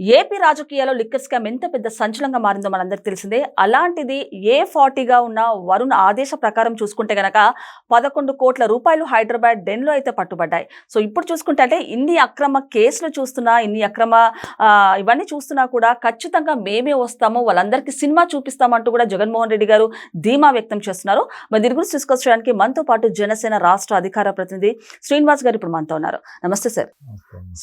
AP రాజకీయాల్లో liquor scam ఎంత పెద్ద సంచలనంగా మారిందో మనందరికి తెలిసిందే. అలాంటిది ఏ ఫార్టీగా ఉన్న వరుణ్ ఆదేశ ప్రకారం చూసుకుంటే గనక పదకొండు కోట్ల రూపాయలు హైదరాబాద్ డెన్లో అయితే పట్టుబడ్డాయి. సో ఇప్పుడు చూసుకుంటే అంటే ఇన్ని అక్రమ కేసులు చూస్తున్నా ఇన్ని అక్రమ ఇవన్నీ చూస్తున్నా కూడా ఖచ్చితంగా మేమే వస్తాము వాళ్ళందరికీ సినిమా చూపిస్తామంటూ కూడా జగన్మోహన్ రెడ్డి గారు ధీమా వ్యక్తం చేస్తున్నారు. మరి దీని గురించి తీసుకొచ్చడానికి మనతో పాటు జనసేన రాష్ట్ర అధికార ప్రతినిధి శ్రీనివాస్ గారు ఇప్పుడు మనతో ఉన్నారు. నమస్తే సార్.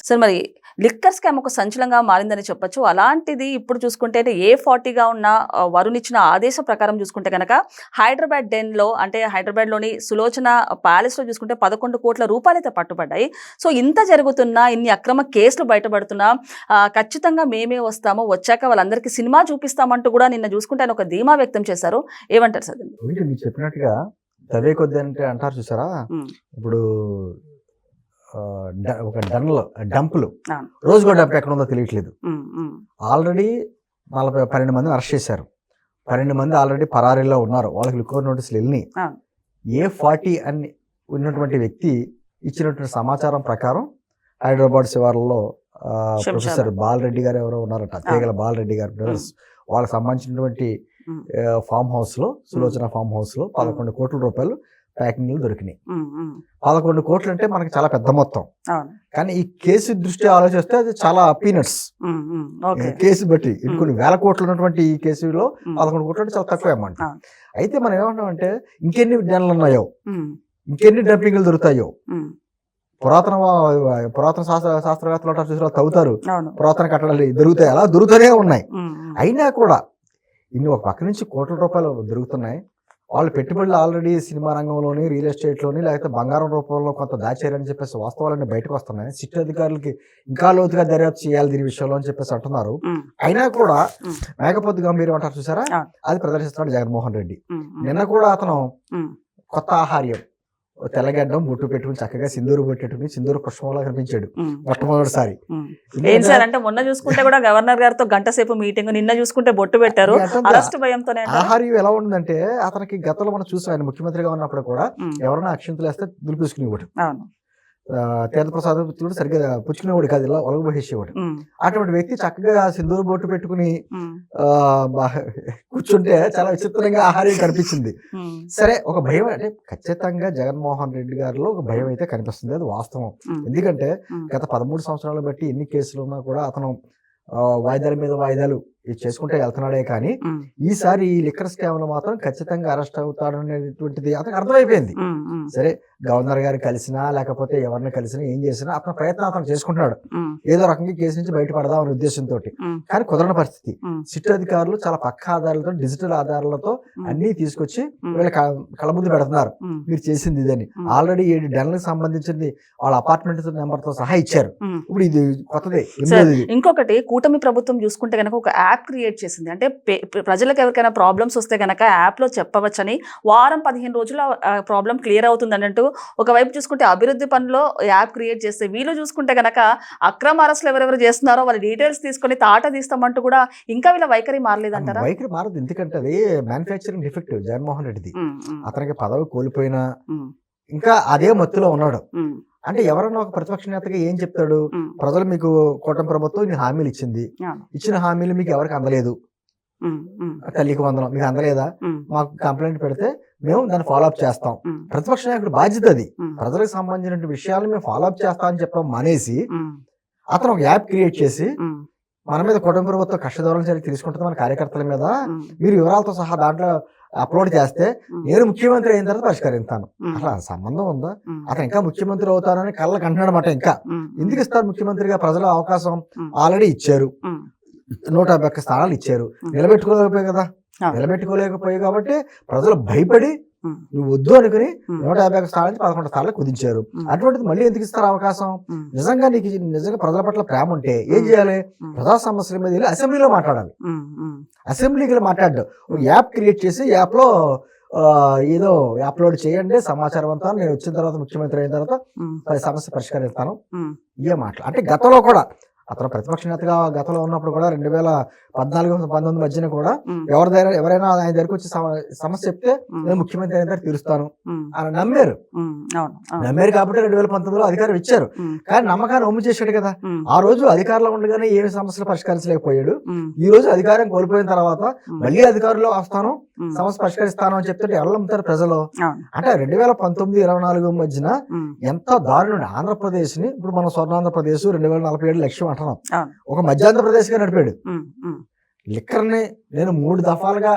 సార్ మరి లిక్కర్ స్కామ్ ఒక సంచలనంగా మారిందని చెప్పొచ్చు. అలాంటిది ఇప్పుడు చూసుకుంటే ఏ ఫార్టీగా ఉన్న వరుణ్ ఇచ్చిన ఆదేశం ప్రకారం చూసుకుంటే కనుక హైదరాబాద్ డెన్లో అంటే హైదరాబాద్లోని సులోచన ప్యాలెస్లో చూసుకుంటే పదకొండు కోట్ల రూపాయలు అయితే పట్టుబడ్డాయి. సో ఇంత జరుగుతున్నా ఇన్ని అక్రమ కేసులు బయటపడుతున్నా ఖచ్చితంగా మేమే వస్తాము వచ్చాక వాళ్ళందరికీ సినిమా చూపిస్తామంటూ కూడా నిన్న చూసుకుంటే ఆయన ఒక ధీమా వ్యక్తం చేశారు. ఏమంటారు సార్? చెప్పినట్టుగా చదివే కొద్ది అంటే అంటారు చూసారా. ఇప్పుడు ఒక డన్లు డంపులు. అవును. రోజుకో డంప్ ఎక్కడ ఉందో తెలియట్లేదు. ఆల్రెడీ నలభై పన్నెండు మందిని అరెస్ట్ చేశారు. పన్నెండు మంది ఆల్రెడీ పరారీలో ఉన్నారు. వాళ్ళకి లిక్వర్ నోటీసులు వెళ్ళినాయి. అవును. ఏ ఫార్టీ అని ఉన్నటువంటి వ్యక్తి ఇచ్చినటువంటి సమాచారం ప్రకారం హైదరాబాద్ శివార్లలో. ప్రొఫెసర్ బాలరెడ్డి గారు ఎవరో ఉన్నారట తీగల బాలరెడ్డి గారు. బ్రదర్స్ వాళ్ళకి సంబంధించినటువంటి ఫామ్ హౌస్లో సులోచన ఫామ్ హౌస్లో పదకొండు కోట్ల రూపాయలు ప్యాకింగ్లు దొరికినాయి. పదకొండు కోట్లు అంటే మనకి చాలా పెద్ద మొత్తం. కానీ ఈ కేసు దృష్టి ఆలోచిస్తే అది చాలా పీనట్స్ కేసు బట్టి కొన్ని వేల కోట్లు ఉన్నటువంటి ఈ కేసులో పదకొండు కోట్లు అంటే చాలా తక్కువ అమౌంట్. అయితే మనం ఏమంటామంటే ఇంకెన్ని డ్యాన్లు ఉన్నాయో? ఇంకెన్ని డంపింగ్లు దొరుకుతాయో? పురాతన పురాతన శాస్త్ర శాస్త్రవేత్తలు అంటారు చూసారా తవ్వుతారు. పురాతన కట్టడాలు దొరుకుతాయి. అలా దొరుకుతూనే ఉన్నాయి. అయినా కూడా ఇన్ని ఒక పక్క నుంచి కోట్ల రూపాయలు దొరుకుతున్నాయి. వాళ్ళు పెట్టుబడులు ఆల్రెడీ సినిమా రంగంలోని రియల్ ఎస్టేట్లోని లేకపోతే బంగారం రూపంలో కొంత దాచారని చెప్పేసి వాస్తవాలన్నీ బయటకు వస్తున్నాయి సిట్ అధికారులకి ఇంకా లోతుగా దర్యాప్తు చేయాలి దీని విషయంలో అని చెప్పేసి అంటున్నారు అయినా కూడా. మేకపోతు గంభీరం అంటారు చూసారా. అది ప్రదర్శిస్తున్నాడు జగన్మోహన్ రెడ్డి. నిన్న కూడా అతను కొత్త ఆహార్యం తెల్లగడ్డం బొట్టు పెట్టుకుని చక్కగా సింధూరు పెట్టుకుని సింధూరు పుష్పంలా కనిపించాడు. మొట్టమొదటిసారి. ఏం సార్ అంటే మొన్న చూసుకుంటే కూడా గవర్నర్ గారితో గంట సేపు మీటింగ్ నిన్న చూసుకుంటే బొట్టు పెట్టారు. అరెస్ట్ భయంతోనే అంటారా? ఆహార్యం ఎలా ఉందంటే అతనికి గతంలో మనం చూసాం ఆయన ముఖ్యమంత్రిగా ఉన్నప్పుడు కూడా ఎవరైనా అక్షంతలు వేస్తే దులిపేసుకునేవాడు. అవును. తీర్థప్రసాద్ కూడా సరిగ్గా పుచ్చుకునేవాడు కాదు ఇలా ఒలగబోసేవాడు ఉమ్, అటువంటి వ్యక్తి చక్కగా సింధూరు బొట్టు పెట్టుకుని కూర్చుంటే చాలా విచిత్రంగా ఆహార్యం కనిపించింది. సరే ఒక భయం అంటే ఖచ్చితంగా జగన్మోహన్ రెడ్డి గారిలో ఒక భయం అయితే కనిపిస్తుంది అది వాస్తవం. ఎందుకంటే గత పదమూడు సంవత్సరాలు బట్టి ఎన్ని కేసులు ఉన్నా కూడా అతను వాయిదాల మీద వాయిదాలు చేసుకుంటే వెళ్తున్నాడే కానీ ఈసారి ఈ లిక్కర్ స్కామ్లో మాత్రం ఖచ్చితంగా అరెస్ట్ అవుతాడు అనేటువంటిది అతనికి అర్థమైపోయింది. సరే గవర్నర్ గారు కలిసినా లేకపోతే ఎవరిని కలిసినా ఏం చేసినా అతని ప్రయత్నం అతను చేసుకుంటున్నాడు. ఏదో రకంగా కేసు నుంచి బయటపడదాం అనే ఉద్దేశంతో కానీ కుదరని పరిస్థితి. సిట్ అధికారులు చాలా పక్క ఆధారాలతో డిజిటల్ ఆధారాలతో అన్ని తీసుకొచ్చి వీళ్ళ కళ్ళ ముందు పెడుతున్నారు. మీరు చేసింది ఇదని. ఆల్రెడీ ఏడు డన్లకు సంబంధించింది వాళ్ళ అపార్ట్మెంట్ నెంబర్తో సహా ఇచ్చారు. ఇప్పుడు ఇది కొత్తదే. ఇంకొకటి కూటమి ప్రభుత్వం చూసుకుంటే కనుక ఒక యాప్ క్రియేట్ చేసింది. అంటే ప్రజలకు ఎవరికైనా ప్రాబ్లమ్స్ వస్తే కనుక యాప్లో చెప్పవచ్చని వారం పదిహేను రోజుల్లో ప్రాబ్లం క్లియర్ అవుతుంది అన్నట్టు ఒకవైపు చూసుకుంటే అభివృద్ధి పనిలో యాప్ క్రియేట్ చేస్తే వీళ్ళు చూసుకుంటే కనుక అక్రమ అరెస్టులు ఎవరెవరు చేస్తున్నారో వాళ్ళ డీటెయిల్స్ తీసుకొని తాట తీస్తామంటూ కూడా ఇంకా వీళ్ళ వైఖరి మారలేదంటారా? వైఖరి మారదు. ఎందుకంటే అది మ్యానుఫ్యాక్చరింగ్ డిఫెక్ట్ జగన్మోహన్ రెడ్డిది అతనికి పదవి కోల్పోయినా ఇంకా అదే మత్తులో ఉన్నాడు. అంటే ఎవరన్నా ఒక ప్రతిపక్ష నేతగా ఏం చెప్తాడు? ప్రజలు మీకు కూటమి ప్రభుత్వం హామీలు ఇచ్చింది. ఇచ్చిన హామీలు మీకు ఎవరికి అందలేదు? తల్లికి వందనం. మీకు అందలేదా? మాకు కంప్లైంట్ పెడితే మేము దాన్ని ఫాలో అప్ చేస్తాం ప్రతిపక్ష నాయకుడు బాధ్యత అది. ప్రజలకు సంబంధించిన విషయాలు మేము ఫాలో అప్ చేస్తామని చెప్పడం మానేసి అతను ఒక యాప్ క్రియేట్ చేసి మన మీద కుటుంబ ప్రభుత్వం కష్టదూరం చర్య తీసుకుంటుంది మన కార్యకర్తల మీద. మీరు వివరాలతో సహా దాంట్లో అప్లోడ్ చేస్తే నేను ముఖ్యమంత్రి అయిన తర్వాత పరిష్కరిస్తాను. ఆ సంబంధం ఉందా? అతను ఇంకా ముఖ్యమంత్రి అవుతానని కళ్ళకి అంటున్నాడన్నమాట ఇంకా. ఎందుకు ఇస్తారు ముఖ్యమంత్రిగా? ప్రజల అవకాశం ఆల్రెడీ ఇచ్చారు. నూట యాభై ఒక్క స్థానాలు ఇచ్చారు. నిలబెట్టుకోలేకపోయాయి కదా. నిలబెట్టుకోలేకపోయాయి కాబట్టి ప్రజలు భయపడి నువ్వు వద్దు అనుకుని నూట యాభై ఒక్క స్థానాల నుంచి పదకొండు స్థానాలు కుదించారు. అటువంటిది మళ్ళీ ఎందుకు ఇస్తారు అవకాశం? నిజంగా నీకు నిజంగా ప్రజల పట్ల ప్రేమ ఉంటే ఏం చేయాలి? ప్రజా సమస్యల మీద వెళ్ళి అసెంబ్లీలో మాట్లాడాలి. అసెంబ్లీకి వెళ్ళి మాట్లాడడం. ఒక యాప్ క్రియేట్ చేసి యాప్లో ఏదో అప్లోడ్ చేయండి సమాచారం అంతా నేను వచ్చిన తర్వాత ముఖ్యమంత్రి అయిన తర్వాత సమస్య పరిష్కరిస్తాను ఇవే మాటలు. అంటే గతంలో కూడా అతను ప్రతిపక్ష నేతగా గతంలో ఉన్నప్పుడు కూడా రెండు వేల పద్నాలుగు పంతొమ్మిది మధ్యన కూడా ఉమ్, ఎవరిదైనా ఎవరైనా ఆయన దగ్గరికి వచ్చి సమ- సమస్య చెప్తే నేను ముఖ్యమంత్రి అయిన తర్వాత తీరుస్తాను అని నమ్మారు. నమ్మారు కాబట్టి రెండు వేల పంతొమ్మిదిలో అధికారం ఇచ్చారు. కానీ నమ్మకాన్ని ఒమ్ము చేశాడు కదా. ఆ రోజు అధికారంలో ఉండగానే ఏమి సమస్యలు పరిష్కరించలేకపోయాడు. ఈ రోజు అధికారం కోల్పోయిన తర్వాత మళ్ళీ అధికారంలో వస్తాను సమస్య పరిష్కరిస్తాను అని చెప్తే ఎవరు నమ్ముతారు ప్రజలు? అంటే రెండు వేల పంతొమ్మిది ఇరవై నాలుగు మధ్యన ఎంత దారుణం ఆంధ్రప్రదేశ్ని ఇప్పుడు మనం స్వర్ణాంధ్రప్రదేశ్ రెండు వేల నలభై ఏడు లక్ష్యం అవును. ఒక మధ్యాంధ్రప్రదేశ్గా నడిపాడు ఉమ్, ఉమ్, లిక్కర్ని నేను మూడు దఫాలుగా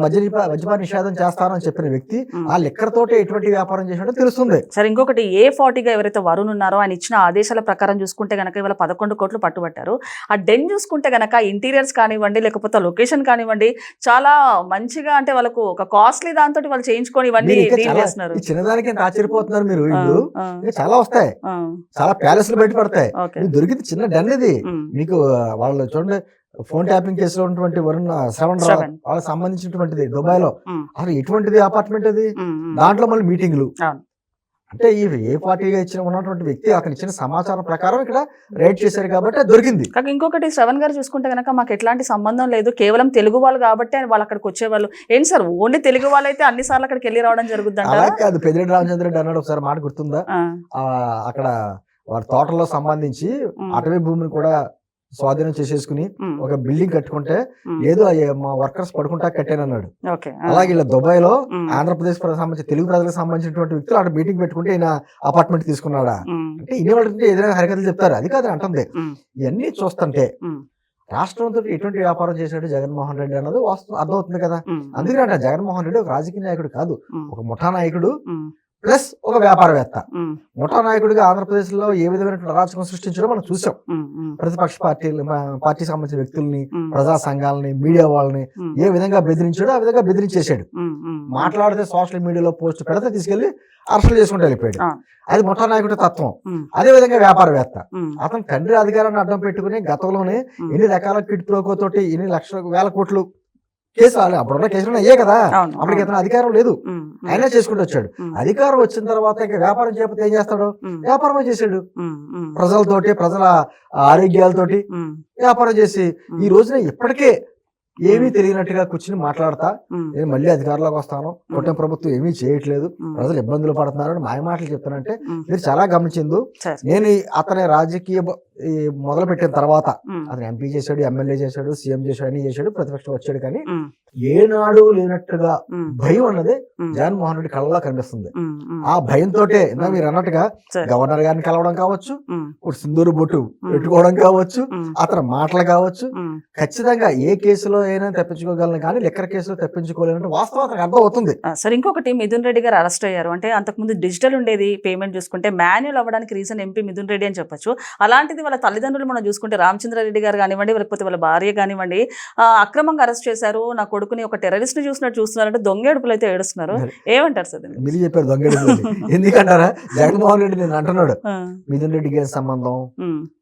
మద్యనిప మద్యపాన నిషేధం చేస్తానని చెప్పిన వ్యక్తి. ఆ లిక్కర్ తోటే ఎటువంటి వ్యాపారం చేసినట్టు తెలుస్తుంది. సరే ఇంకొకటి ఏ ఫార్టీగా ఎవరైతే వరుణ్ ఉన్నారో ఆయన ఇచ్చిన ఆదేశాల ప్రకారం చూసుకుంటే గనక ఇవాళ పదకొండు కోట్లు పట్టుబట్టారు. ఆ డెన్ చూసుకుంటే గనక ఇంటీరియర్స్ కానివ్వండి లేకపోతే లొకేషన్ కానివ్వండి చాలా మంచిగా అంటే వాళ్ళకు ఒక కాస్ట్లీ దాంతో వాళ్ళు చేయించుకొని ఇవన్నీ డీల్ చేస్తున్నారు. చిన్నదానికి ఆశ్చర్యపోతున్నారు మీరు చాలా వస్తాయి. చాలా ప్యాలెస్లు బయటపడతాయి. దొరికింది చిన్న డన్ ఇది. మీకు వాళ్ళు చూడండి ఫోన్ ట్యాపింగ్ కేసులో ఉన్నటువంటి వరుణ్ శ్రవణ్ రావు. వాళ్ళకి సంబంధించినటువంటిది దుబాయ్లో అసలు ఎటువంటిది అపార్ట్మెంట్ అది? దాంట్లో మళ్ళీ మీటింగ్లు. అంటే ఈ ఏ పార్టీగా ఇచ్చిన ఉన్నటువంటి వ్యక్తి అతను ఇచ్చిన సమాచారం ప్రకారం ఇక్కడ రైడ్ చేశారు కాబట్టి దొరికింది. కాక ఇంకొకటి శ్రవణ్ గారు చూసుకుంటే కనుక మాకు ఎట్లాంటి సంబంధం లేదు. కేవలం తెలుగు వాళ్ళు కాబట్టి వాళ్ళు అక్కడికి వచ్చేవాళ్ళు. ఏంటి సార్ ఓన్లీ తెలుగు వాళ్ళు అయితే అన్ని సార్లు అక్కడికి వెళ్ళి రావడం జరుగుద్ది అలా కాదు. పెద్దిరెడ్డి రామచంద్ర రెడ్డి అన్నాడు ఒకసారి మాట గుర్తుందా? అక్కడ వారి తోటలో సంబంధించి అటవీ భూమిని కూడా స్వాధీనం చేసేసుకుని ఒక బిల్డింగ్ కట్టుకుంటే అయ్యే మా వర్కర్స్ పడుకుంటా కట్టానన్నాడు. అలాగే ఇలా దుబాయ్లో ఆంధ్రప్రదేశ్ సంబంధించి తెలుగు ప్రజలకు సంబంధించినటువంటి వ్యక్తులు అక్కడ మీటింగ్ పెట్టుకుంటే ఈయన అపార్ట్మెంట్ తీసుకున్నాడా? అంటే ఇన్ని వాళ్ళంటే ఏదైనా హరికథలు చెప్తారు. అది కాదు అంటుంది. ఇవన్నీ చూస్తుంటే రాష్ట్రంతో ఎటువంటి వ్యాపారం చేశాడు జగన్మోహన్ రెడ్డి అన్నది వాస్తవం. అర్థమవుతుంది కదా? అందుకని అంటే జగన్మోహన్ రెడ్డి ఒక రాజకీయ నాయకుడు కాదు. ఒక ముఠా నాయకుడు. ప్లస్ ఒక వ్యాపారవేత్త. ముఠా నాయకుడిగా ఆంధ్రప్రదేశ్లో ఏ విధమైనటువంటి అరాచకం సృష్టించడం మనం చూసాం. ప్రతిపక్ష పార్టీలు పార్టీకి సంబంధించిన వ్యక్తుల్ని ప్రజా సంఘాలని మీడియా వాళ్ళని ఏ విధంగా బెదిరించాడో ఆ విధంగా బెదిరించేశాడు. మాట్లాడితే సోషల్ మీడియాలో పోస్ట్ పెడితే తీసుకెళ్ళి అరెస్టులు చేసుకుంటూ వెళ్ళిపోయాడు. అది ముఠా నాయకుడి తత్వం. అదే విధంగా వ్యాపారవేత్త. అతను తండ్రి అధికారాన్ని అడ్డం పెట్టుకుని గతంలోనే. ఎన్ని రకాల కిట్ ప్రోకో తోటి ఎన్ని లక్షల వేల కోట్లు కేసు అప్పుడున్న కేసులు అయ్యే కదా. అప్పటికి. అతను అధికారం లేదు. అయినా చేసుకుంటూ వచ్చాడు. అధికారం వచ్చిన తర్వాత ఇంకా వ్యాపారం చేయకపోతే ఏం చేస్తాడు? వ్యాపారమే చేశాడు ప్రజలతోటి ప్రజల ఆరోగ్యాలతోటి వ్యాపారం చేసి ఈ రోజున ఇప్పటికే ఏమీ తెలియనట్టుగా కూర్చుని మాట్లాడతా. నేను మళ్ళీ అధికారంలోకి వస్తాను. కూటమి ప్రభుత్వం ఏమీ చేయట్లేదు. ప్రజలు ఇబ్బందులు పడుతున్నారు మాయ మాటలు చెప్తానంటే మీరు చాలా గమనించింది. నేను అతని రాజకీయ మొదలు పెట్టిన తర్వాత అతను ఎంపీ చేశాడు ఎమ్మెల్యే చేశాడు సీఎం చేశాడు అన్ని చేశాడు ప్రతిపక్షం వచ్చాడు కానీ ఏనాడు లేనట్టుగా భయం అన్నది జగన్మోహన్ రెడ్డి కళ్ళలో కనిపిస్తుంది. ఆ భయంతో ఇందా మీరు అన్నట్టుగా. గవర్నర్ గారిని కలవడం కావచ్చు ఇప్పుడు సింధూరు బొట్టు పెట్టుకోవడం కావచ్చు అతని మాటలు కావచ్చు. ఖచ్చితంగా ఏ కేసులో అయినా తప్పించుకోగలను కానీ లిక్కర్ కేసులో తప్పించుకోలేనంటే వాస్తవం అతనికి అర్థం అవుతుంది. సరే ఇంకొకటి మిథున్ రెడ్డి గారు అరెస్ట్ అయ్యారు. అంటే అంతకుముందు డిజిటల్ ఉండేది పేమెంట్ చూసుకుంటే మాన్యువల్ అవ్వడానికి రీజన్ ఎంపీ మిథున్ రెడ్డి అని చెప్పొచ్చు. అలాంటిది వాళ్ళ తల్లిదండ్రులు మనం చూసుకుంటే రామచంద్రారెడ్డి గారు కానివ్వండి లేకపోతే వాళ్ళ భార్య కానివ్వండి అక్రమంగా అరెస్ట్ చేశారు. నా కొడుకుని ఒక టెర్రరిస్ట్ని చూసినట్టు చూస్తున్నారంటే దొంగ ఏడుపులు అయితే ఏడుస్తున్నారు. ఏమంటారు సార్? మీరు చెప్పారు దొంగడి ఎందుకంటారా? జగన్మోహన్ రెడ్డి నేను అంటున్నాడు. మిథున్ రెడ్డి గారి సంబంధం.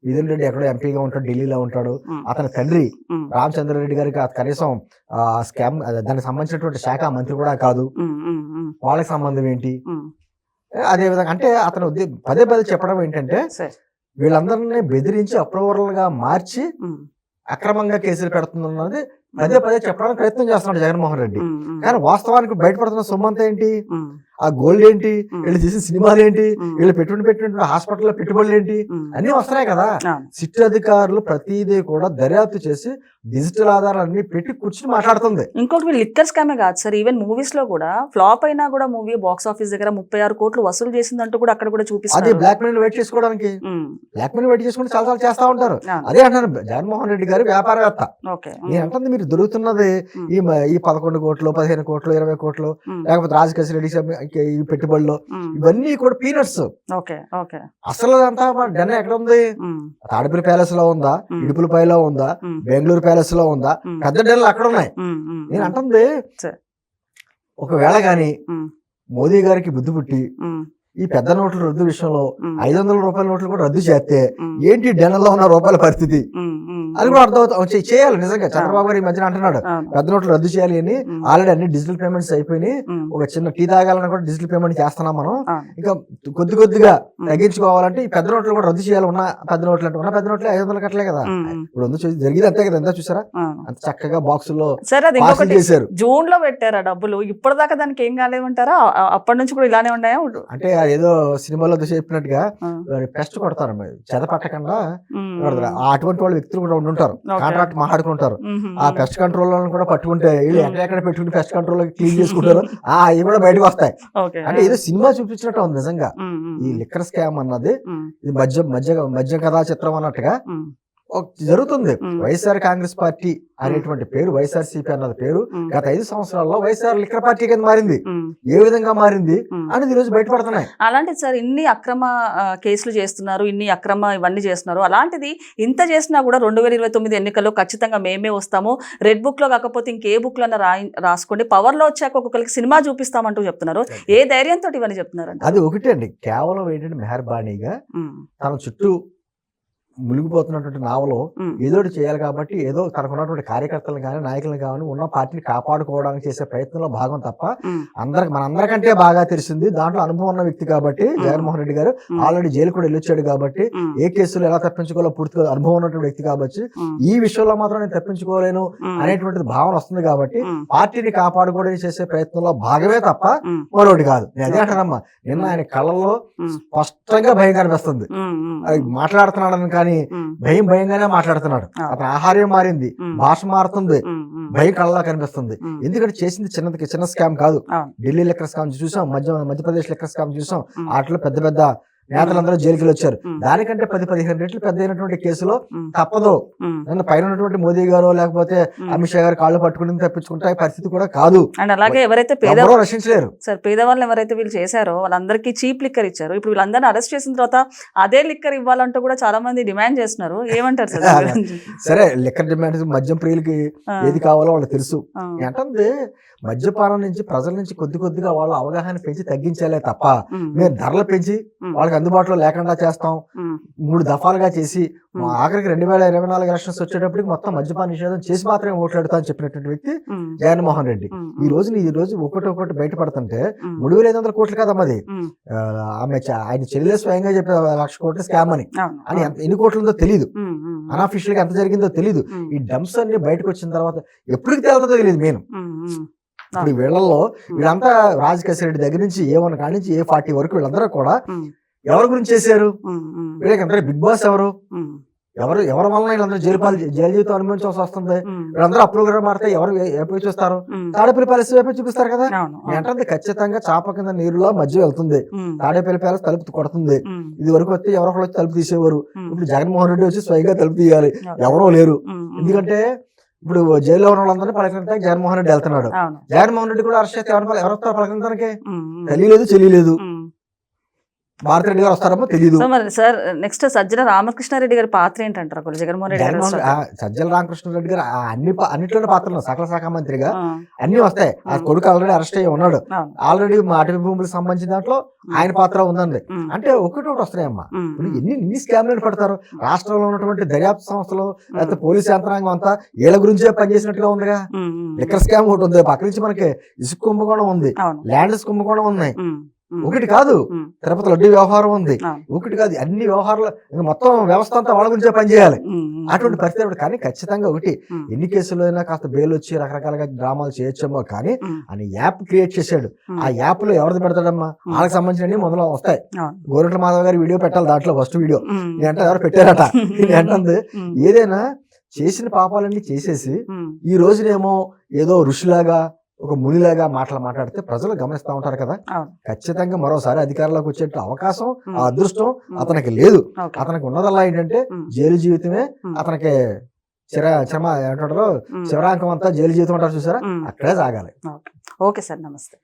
మిథున్ రెడ్డి ఎక్కడో ఎంపీగా ఉంటాడు ఢిల్లీలో ఉంటాడు. అతని తండ్రి రామచంద్రారెడ్డి గారికి కనీసం ఆ స్కామ్ దానికి సంబంధించినటువంటి శాఖ మంత్రి కూడా కాదు. వాళ్ళకి సంబంధం ఏంటి? అదే విధంగా అంటే అతను పదే పదే చెప్పడం ఏంటంటే వీళ్ళందరినీ బెదిరించి అప్రూవల్గా మార్చి అక్రమంగా కేసులు పెడుతున్నది పదే పదే చెప్పడానికి ప్రయత్నం చేస్తున్నాడు జగన్మోహన్ రెడ్డి. కానీ వాస్తవానికి బయటపడుతున్న సొమ్ము అంతా ఏంటి ఆ గోల్డ్ ఏంటి? వీళ్ళు తీసిన సినిమాలు ఏంటి? వీళ్ళు పెట్టుబడి పెట్టినటువంటి హాస్పిటల్లో పెట్టుబడులు ఏంటి? అన్ని వస్తున్నాయి కదా. సిట్ అధికారులు ప్రతిదీ కూడా దర్యాప్తు చేసి డిజిటల్ ఆధారాలన్నీ పెట్టి కూర్చుని మాట్లాడుతుంది. ఇంకోటి వీళ్ళు లిక్కర్ స్కామే కాదు సార్. ఈవెన్ మూవీస్లో కూడా ఫ్లాప్ అయినా కూడా మూవీ బాక్స్ ఆఫీస్ దగ్గర ముప్పై ఆరు కోట్లు వసూలు చేసిందంటూ కూడా అక్కడ కూడా అది చూపిస్తారు బ్లాక్ మెయిల్ వెయిట్ చేసుకోవడానికి. బ్లాక్ మెయిల్ వెయిట్ చేసుకుని చాలా చాలా చేస్తా ఉంటారు. అదే అంటారు జగన్మోహన్ రెడ్డి గారు వ్యాపారవేత్త. ఓకే. నేను అంటుంది మీరు దొరుకుతున్నది. ఈ ఈ పదకొండు కోట్లు పదిహేను కోట్లు ఇరవై కోట్లు లేకపోతే రాజకీయ రెడ్డి ఈ పెట్టుబడులు. ఇవన్నీ కూడా పీనట్స్. అసలు అంతా డెన్న ఎక్కడ ఉంది తాడిపల్లి ప్యాలెస్లో ఉందా. ఇడుపులపైలో ఉందా? బెంగళూరు ప్యాలెస్లో ఉందా పెద్ద డెన్లు అక్కడ ఉన్నాయి. నేను అంటుంది. ఒకవేళ గాని మోదీ గారికి బుద్ధి పుట్టి ఈ పెద్ద నోట్ల రద్దు విషయంలో ఐదు వందల రూపాయల నోట్లు కూడా రద్దు చేస్తే ఏంటి డెనల్లో ఉన్న రూపాయల పరిస్థితి? అది కూడా అర్థమవుతుంది చేయాలి నిజంగా. చంద్రబాబు గారు ఈ మధ్యన అంటున్నాడు పెద్ద నోట్లు రద్దు చేయాలి అని. ఆల్రెడీ అన్ని డిజిటల్ పేమెంట్స్ అయిపోయినాయి. ఒక చిన్న టీ తాగాలన్నా కూడా డిజిటల్ పేమెంట్ చేస్తున్నాం మనం. ఇంకా కొద్ది కొద్దిగా తగ్గించుకోవాలంటే ఈ పెద్ద నోట్లు కూడా రద్దు చేయాలి. ఉన్న పెద్ద నోట్లు అంటే ఉన్న పెద్ద నోట్లు ఐదు వందలు కట్టలే కదా. ఇప్పుడు జరిగింది అంతే కదా ఎంత చూసారా. అంత చక్కగా బాక్సుల్లో ఇంకొకటి చేశారు. జూన్లో పెట్టారా డబ్బులు? ఇప్పటిదాకా దానికి ఏం కాలేమంటారా ఆ- అప్పటి నుంచి కూడా ఇలానే ఉన్నాయా? అంటే ఏదో సినిమాలో చెప్పినట్టుగా పెస్ట్ కొడతారు. చెద పట్టకుండా అటువంటి వాళ్ళు వ్యక్తులు కూడా ఉండుంటారు. కాంట్రాక్ట్ మాట్లాడుకుంటారు. ఆ పెస్ట్ కంట్రోల్ కూడా పట్టుకుంటే వీళ్ళు ఎక్కడెక్కడ పెట్టుకుని పెస్ట్ కంట్రోల్ క్లీన్ చేసుకుంటారు. ఆ అవి కూడా బయటకు వస్తాయి. అంటే ఏదో సినిమా చూపించినట్టు ఉంది నిజంగా. ఈ లిక్కర్ స్కామ్ అన్నది ఇది మధ్య మధ్య మధ్య కథా చిత్రం అన్నట్టుగా జరుగుతుంది. వైఎస్ఆర్ కాంగ్రెస్ పార్టీ అనేటువంటి పేరు వైఎస్ఆర్ సిపి అన్నది పేరు గత ఐదు సంవత్సరాల్లో వైఎస్ఆర్ లిక్కర్ పార్టీ కింద మారింది. ఏ విధంగా మారింది. అనేది ఈ రోజు బయటపడుతున్నాయి. అలాంటిది సార్ ఇన్ని అక్రమ కేసులు చేస్తున్నారు ఇన్ని అక్రమ ఇవన్నీ చేస్తున్నారు. అలాంటిది ఇంత చేసినా కూడా రెండు వేల ఇరవై తొమ్మిది ఎన్నికల్లో ఖచ్చితంగా మేమే వస్తాము. రెడ్ బుక్లో కాకపోతే ఇంకే బుక్లో రాసుకోండి. పవర్లో వచ్చాక ఒక్కొక్కరికి సినిమా చూపిస్తామంటూ చెప్తున్నారు. ఏ ధైర్యంతో ఇవన్నీ చెప్తున్నారంట? అది ఒకటే అండి. కేవలం ఏంటంటే మెహర్బానీగా తన చుట్టూ మునిగిపోతున్నటువంటి నావలో ఏదో చేయాలి కాబట్టి ఏదో తనకున్నటువంటి కార్యకర్తలను కానీ నాయకులను కానీ ఉన్న పార్టీని కాపాడుకోవడానికి చేసే ప్రయత్నంలో భాగం తప్ప అందరికి మనందరికంటే బాగా తెలిసింది దాంట్లో అనుభవం ఉన్న వ్యక్తి కాబట్టి జగన్మోహన్ రెడ్డి గారు ఆల్రెడీ జైలు కూడా వెళ్ళొచ్చాడు కాబట్టి ఏ కేసులు ఎలా తప్పించుకోవాలో పూర్తిగా అనుభవం ఉన్నటువంటి వ్యక్తి కాబట్టి ఈ విషయంలో మాత్రం నేను తప్పించుకోలేను ఉమ్, అనేటువంటిది భావన వస్తుంది కాబట్టి పార్టీని కాపాడుకోవడానికి చేసే ప్రయత్నంలో భాగమే తప్ప మరొకటి కాదు. నేను అదే అంటానమ్మా నిన్న ఆయన కళ్ళల్లో ఉమ్, స్పష్టంగా భయం కనిపిస్తుంది. మాట్లాడుతున్నాడని కానీ ఉమ్, భయం భయంగానే మాట్లాడుతున్నాడు. అతని ఆహార్యం మారింది భాష మారుతుంది భయం కళ్ళలో కనిపిస్తుంది. ఎందుకంటే చేసింది చిన్నది చిన్న స్కామ్ కాదు. ఢిల్లీ లెక్కర్ స్కామ్ చూసాం మధ్య మధ్యప్రదేశ్ లెక్కర్ స్కామ్ చూసాం. వాటిలో పెద్ద పెద్ద నేతలందరూ జైలుకి వచ్చారు. దానికంటే పది పదిహేను రెట్లు పెద్ద అయినటువంటి కేసులో తప్పదు. పైన ఉన్నటువంటి మోదీ గారు లేకపోతే. అమిత్ షా గారు కాళ్ళు పట్టుకుని తప్పించుకుంటే పరిస్థితి కూడా కాదు. అండ్ అలాగే ఎవరైతే పేద ఎవరో రక్షించలేరు. సార్ పేదవాళ్ళు ఎవరైతే వీళ్ళు చేశారో వాళ్ళందరికీ చీప్ లిక్కర్ ఇచ్చారు. ఇప్పుడు వీళ్ళందరినీ అరెస్ట్ చేసిన తర్వాత అదే లిక్కర్ ఇవ్వాలంటూ కూడా చాలా మంది డిమాండ్ చేస్తున్నారు. ఏమంటారు సార్? సరే లెక్కర్ డిమాండ్ మద్యం ప్రియులకి ఏది కావాలో వాళ్ళకి తెలుసు. ఏంటంటే మద్యపానం నుంచి ప్రజల నుంచి కొద్ది కొద్దిగా వాళ్ళ అవగాహన పెంచి తగ్గించాలే తప్ప మేము ధరలు పెంచి ఉమ్, వాళ్ళకి అందుబాటులో లేకుండా చేస్తాం. మూడు దఫాలుగా చేసి ఆఖరికి రెండు వేల ఇరవై నాలుగు ఎలక్షన్స్ వచ్చేటప్పటికి మొత్తం మద్యపాన నిషేధం చేసి మాత్రమే ఓట్లాడుతా అని చెప్పినటువంటి వ్యక్తి జగన్మోహన్ రెడ్డి. ఈ రోజు ఈ రోజు ఒకటి ఒకటి బయటపడుతుంటే మూడు వేల ఐదు వందల కోట్లు కదమ్మా అది. ఆమె ఆయన చెల్లెలే స్వయంగా చెప్పిన లక్ష కోట్లు స్కామ్ అని. అని ఎన్ని కోట్లు ఉందో తెలియదు అన్అఫీషియల్గా ఎంత జరిగిందో తెలియదు ఈ డంప్స్ అన్ని బయటకు వచ్చిన తర్వాత ఎప్పటికి తేలుతుందో తెలియదు నేను ఇప్పుడు వీళ్ళల్లో వీళ్ళంతా రాజకేశ్వర రెడ్డి దగ్గర నుంచి ఏ వన్ కాడి నుంచి ఏ ఫార్టీ వరకు వీళ్ళందరూ కూడా ఎవరి గురించి చేశారు? వీళ్ళకి బిగ్ బాస్ ఎవరు? ఎవరు ఎవరి వలన వీళ్ళందరూ జైలు పాలు జైలు జీవితం అనుభవించాల్సి వస్తుంది? వీళ్ళందరూ అప్రూవ్ మారితే ఎవరు వైపు చూస్తారు? తాడేపల్లి ప్యాలెస్ వైపు చూపిస్తారు కదా. ఏంటంటే ఖచ్చితంగా చాప కింద నీరులో మధ్య వెళ్తుంది. తాడేపల్లి ప్యాలెస్ తలుపు కొడుతుంది. ఇది వరకు వస్తే ఎవరో వచ్చి తలుపు తీసేవారు. ఇప్పుడు జగన్మోహన్ రెడ్డి వచ్చి స్వయంగా తలుపు తీయాలి. ఎవరో లేరు. ఎందుకంటే ఇప్పుడు జైల్లో ఉన్న వాళ్ళందరినీ పలకరించడానికి జగన్మోహన్ రెడ్డి వెళ్తున్నాడు. జగన్మోహన్ రెడ్డి కూడా అరెస్ట్ అయితే ఎవరు ఎవరు వస్తారు పలకరించడానికి? తెలియలేదు తెలియలేదు. ఉమ్. భారతి రెడ్డి గారు వస్తారేమో తెలియదు సార్ నెక్స్ట్ సజ్జన రామకృష్ణారెడ్డి గారి పాత్ర ఏంటంటారు? అక్కడ జగన్మోహన్ రెడ్డి గారు సజ్జల రామకృష్ణ రెడ్డి గారు అన్ని అన్నిట్లోనే పాత్రలు సకల శాఖ మంత్రిగా అన్ని వస్తాయి. ఆ కొడుకు ఆల్రెడీ అరెస్ట్ అయ్యి ఉన్నాడు. ఆల్రెడీ మా అటవీ భూములకు సంబంధించిన దాంట్లో ఆయన పాత్ర ఉందండి. అంటే ఒకటి ఒకటి వస్తున్నాయమ్మా. ఎన్ని ఎన్ని స్కామ్లు పడతారు? రాష్ట్రంలో ఉన్నటువంటి దర్యాప్తు సంస్థలు లేకపోతే పోలీస్ యంత్రాంగం అంతా వీళ్ళ గురించే పనిచేసినట్టుగా ఉందిగా. లిక్కర్ స్కామ్ ఒకటి ఉంది. పక్క నుంచి మనకి ఇసుక కుంభకోణం ఉంది. ల్యాండ్స్ కుంభకోణం ఉన్నాయి. ఒకటి కాదు. తిరుపతి లడ్డీ వ్యవహారం ఉంది. ఒకటి కాదు. అన్ని వ్యవహారాలు మొత్తం వ్యవస్థ అంతా వాళ్ళ గురించే పనిచేయాలి అటువంటి పరిస్థితి కానీ ఖచ్చితంగా ఒకటి ఎన్ని కేసులైనా కాస్త బెయిల్ వచ్చి రకరకాలుగా డ్రామాలు చేయొచ్చేమో కానీ అని యాప్ క్రియేట్ చేశాడు. ఆ యాప్లో ఎవరిది పెడతాడమ్మా? వాళ్ళకి సంబంధించిన మొదలు వస్తాయి. గోరంట్ల మాధవ్ గారి వీడియో పెట్టాలి దాంట్లో ఫస్ట్ వీడియో. అంటే ఎవరు పెట్టారట? అంటుంది ఉమ్, ఏదైనా చేసిన పాపాలన్నీ చేసేసి ఈ రోజునేమో ఏదో ఋషిలాగా ఒక మునిలాగా మాటలు మాట్లాడితే ప్రజలు గమనిస్తా ఉంటారు కదా. ఖచ్చితంగా మరోసారి అధికారంలోకి వచ్చే అవకాశం ఆ అదృష్టం అతనికి లేదు. అతనికి ఉన్నదల్లా ఏంటంటే జైలు జీవితమే అతనికి చిర చర్మ ఏమంటారు? ఉమ్, శివరాంకం అంతా జైలు జీవితం అంటారు చూసారా? అక్కడే సాగాలి. Okay sir. నమస్తే.